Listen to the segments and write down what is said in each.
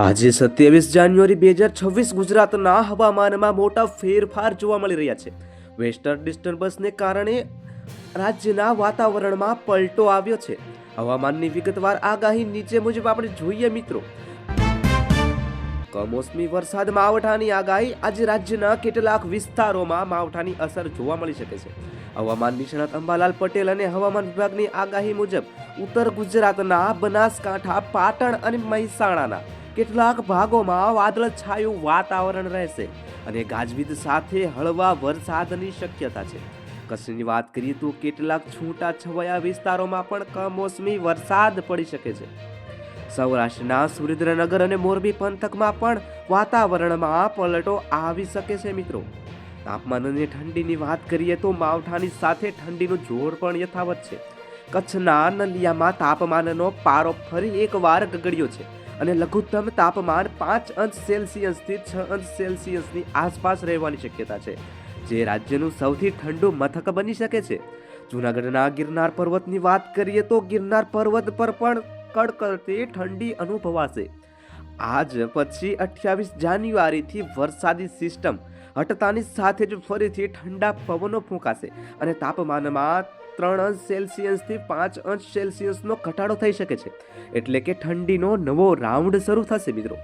આજે સત્યાવીસ જાન્યુઆરી બે હજાર છવ્વીસ ગુજરાતના હવામાનમાં મોટા ફેરફાર જોવા મળી રહ્યા છે. વેસ્ટર્ન ડિસ્ટર્બન્સને કારણે રાજ્યના વાતાવરણમાં પલટો આવ્યો છે. હવામાનની વિગતવાર આગાહી નીચે મુજબ આપણે જોઈએ મિત્રો. કમોસમી વરસાદ માવઠાની આગાહી આજે રાજ્યના કેટલાક વિસ્તારોમાં માવઠાની અસર જોવા મળી શકે છે. હવામાન નિષ્ણાત અંબાલાલ પટેલ અને હવામાન વિભાગની આગાહી મુજબ ઉત્તર ગુજરાતના બનાસકાંઠા, પાટણ અને મહેસાણાના કેટલાક ભાગોમાં વાદળછાયું વાતાવરણ રહેશે અને ગાજવીજ સાથે હળવા વરસાદની શક્યતા છે. કચ્છની વાત કરીએ તો કેટલાક છૂટા છવાયા વિસ્તારોમાં પણ કમોસમી વરસાદ પડી શકે છે. સૌરાષ્ટ્રના સુરેન્દ્રનગર અને મોરબી પંથકમાં પણ વાતાવરણમાં પલટો આવી શકે છે મિત્રો. તાપમાન અને ઠંડીની વાત કરીએ તો માવઠાની સાથે ઠંડીનું જોર પણ યથાવત છે. કચ્છના નલિયામાં તાપમાનનો પારો ફરી એકવાર ગગડ્યો છે અને લઘુત્તમ તાપમાન પાંચ અંશ સેલ્સિયસથી છ અંશ સેલ્સિયસની આસપાસ રહેવાની શક્યતા છે, જે રાજ્યનું સૌથી ઠંડુ મથક બની શકે છે. જૂનાગઢના ગિરનાર પર્વતની વાત કરીએ તો ગિરનાર પર્વત પર પણ કડકડતી ઠંડી અનુભવાશે. આજ પછી અઠ્યાવીસ જાન્યુઆરીથી વરસાદી સિસ્ટમ હટતાની સાથે જ ફરીથી ઠંડા પવનો ફૂંકાશે અને તાપમાનમાં ત્રણ અંશ સેલ્સિયસથી પાંચ અંશ સેલ્સિયસનો ઘટાડો થઈ શકે છે. એટલે કે ઠંડીનો નવો રાઉન્ડ શરૂ થશે મિત્રો.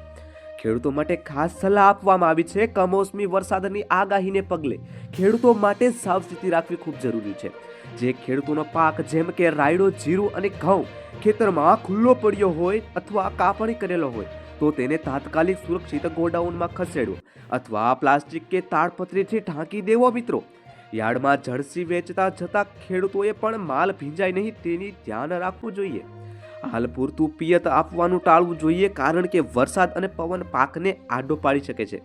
ખેડૂતો માટે ખાસ સલાહ આપવામાં આવી છે કમોસમી વરસાદની આગાહીને પગલે. ખેડૂતો માટે સાવચેતી રાખવી ખૂબ જરૂરી છે. જે ખેડૂતોનો પાક જેમ કે રાયડો, જીરું અને ઘઉં ખેતરમાં ખુલ્લો પડ્યો હોય અથવા કાપણી કરેલો હોય, તો તેને તાત્કાલિક સુરક્ષિત ગોડાઉનમાં ખસેડવો અથવા પ્લાસ્ટિક કે તાડપત્રીથી ઢાંકી દેવો મિત્રો. યાર્ડમાં જળસી વેચતા જતા ખેડૂતોએ પણ માલ ભીંજાય નહીં તેની ધ્યાન રાખવું જોઈએ. હાલ પૂરતું પિયત આપવાનું ટાળવું જોઈએ કારણ કે વરસાદ અને પવન પાકને આડો પાડી શકે છે.